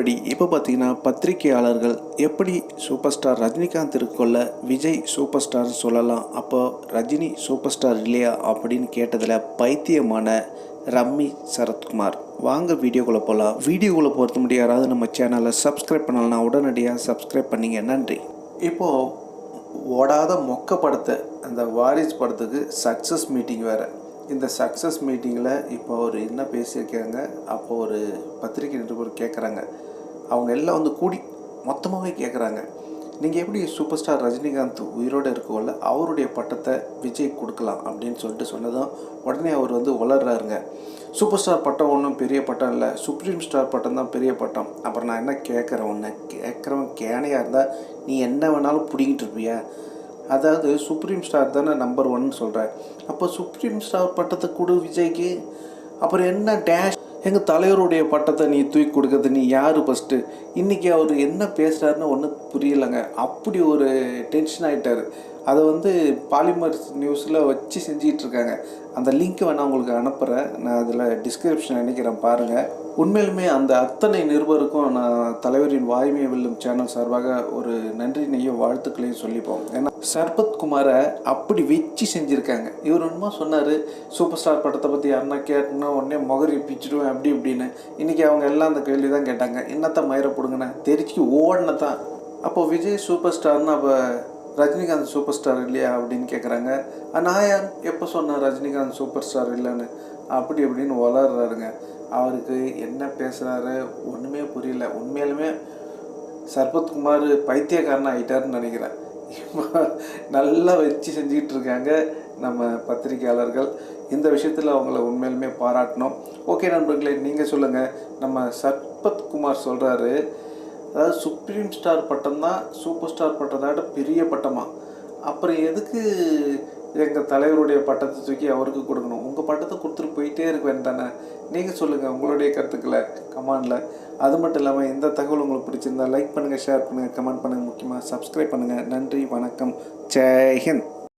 மறுபடி இப்போ பார்த்தீங்கன்னா பத்திரிகையாளர்கள் எப்படி சூப்பர் ஸ்டார் ரஜினிகாந்த் இருக்கொள்ள விஜய் சூப்பர் ஸ்டார்னு சொல்லலாம். அப்போ ரஜினி சூப்பர் ஸ்டார் இல்லையா அப்படின்னு கேட்டதில் பைத்தியமான ரம்மி சரத்குமார். வாங்க வீடியோக்குள்ளே போகலாம் வீடியோக்குள்ளே பொறுத்த முடியாது யாராவது நம்ம சேனலை சப்ஸ்கிரைப் பண்ணலன்னா உடனடியாக சப்ஸ்கிரைப் பண்ணிங்க. நன்றி. இப்போது ஓடாத மொக்க படத்தை அந்த வாரிஸ் படத்துக்கு சக்ஸஸ் மீட்டிங் வேறு. இந்த சக்ஸஸ் மீட்டிங்கில் இப்போ அவர் என்ன பேசியிருக்காங்க அப்போ ஒரு பத்திரிகை நிருபர் கேட்குறாங்க அவங்க எல்லாம் வந்து கூடி மொத்தமாகவே கேட்குறாங்க நீங்கள் எப்படி சூப்பர் ஸ்டார் ரஜினிகாந்த் உயிரோடு இருக்கோல்ல அவருடைய பட்டத்தை விஜய் கொடுக்கலாம் அப்படின்னு சொல்லிட்டு சொன்னதும் உடனே அவர் வந்து வளர்றாருங்க சூப்பர் ஸ்டார் பட்டம் ஒன்றும் பெரிய பட்டம் இல்லை சுப்ரீம் ஸ்டார் பட்டம் தான் பெரிய பட்டம். அப்புறம் நான் என்ன கேட்குறேன் ஒன்று கேட்குறவன் கேனையாக இருந்தால் நீ என்ன வேணாலும் பிடிங்கிட்டு இருப்பியா? அதாவது சுப்ரீம் ஸ்டார் தானே நம்பர் ஒன் சொல்கிறேன் அப்போ சுப்ரீம் ஸ்டார் பட்டத்தை கொடு விஜய்க்கு. அப்புறம் என்ன டேஷ் எங்கள் தலைவருடைய பட்டத்தை நீ தூக்கி கொடுக்கறது நீ யார் ஃபஸ்ட்டு இன்றைக்கி அவர் என்ன பேசுகிறாருன்னு ஒன்றும் புரியலைங்க. அப்படி ஒரு டென்ஷன் ஆகிட்டார் அதை வந்து பாலிமர்ஸ் நியூஸில் வச்சு செஞ்சிகிட்டு இருக்காங்க அந்த லிங்க்கை வேணால் உங்களுக்கு அனுப்புகிறேன் நான் அதில் டிஸ்கிரிப்ஷன் நினைக்கிறேன் பாருங்கள் உண்மையிலுமே அந்த அத்தனை நிருபருக்கும் நான் தலைவரின் வாய்மை வெல்லும் சேனல் சார்பாக ஒரு நன்றினையும் வாழ்த்துக்களையும் சொல்லிப்போம். ஏன்னா சர்பத் குமாரை அப்படி வச்சு செஞ்சுருக்காங்க. இவர் ஒன்றுமா சொன்னார் சூப்பர் ஸ்டார் படத்தை பற்றி யாருன்னா கேட்டோன்னா உடனே முகரி பிச்சுடுவேன் அப்படி இப்படின்னு. இன்றைக்கி அவங்க எல்லாம் அந்த கேள்வி தான் கேட்டாங்க. என்னத்தான் மயிரை பிடுங்கண்ணே தெரிச்சு ஓடினதான். அப்போ விஜய் சூப்பர் ஸ்டார்னு அப்போ ரஜினிகாந்த் சூப்பர் ஸ்டார் இல்லையா அப்படின்னு கேட்குறாங்க நான் யார் எப்போ சொன்னேன் ரஜினிகாந்த் சூப்பர் ஸ்டார் இல்லைன்னு? அப்படி இப்படின்னு வளர்றாருங்க அவருக்கு என்ன பேசுகிறாரு ஒன்றுமே புரியல. உண்மையிலுமே சர்பத்குமார் பைத்தியக்காரன் ஆகிட்டாருன்னு நினைக்கிறேன். நல்லா வச்சு செஞ்சுக்கிட்டு இருக்காங்க நம்ம பத்திரிகையாளர்கள். இந்த விஷயத்தில் அவங்கள உண்மையிலுமே பாராட்டணும். ஓகே நண்பர்களே நீங்கள் சொல்லுங்கள் நம்ம சர்பத்குமார் சொல்கிறாரு அதாவது சுப்ரீம் ஸ்டார் பட்டம் தான் சூப்பர் ஸ்டார் பட்டத்தை விட பெரிய பட்டமா? அப்புறம் எதுக்கு எங்கள் தலைவருடைய பட்டத்தை தூக்கி அவருக்கு கொடுக்கணும்? உங்கள் பட்டத்தை கொடுத்துட்டு போயிட்டே இருக்க வேண்டானே நீங்கள் சொல்லுங்கள் உங்களுடைய கருத்துக்களை கமெண்டில். அது மட்டும் இல்லாமல் இந்த தகவல் உங்களுக்கு பிடிச்சிருந்தா லைக் பண்ணுங்கள் ஷேர் பண்ணுங்கள் கமெண்ட் பண்ணுங்கள் முக்கியமாக சப்ஸ்கிரைப் பண்ணுங்கள் நன்றி வணக்கம். ஜெய்ஹிந்த்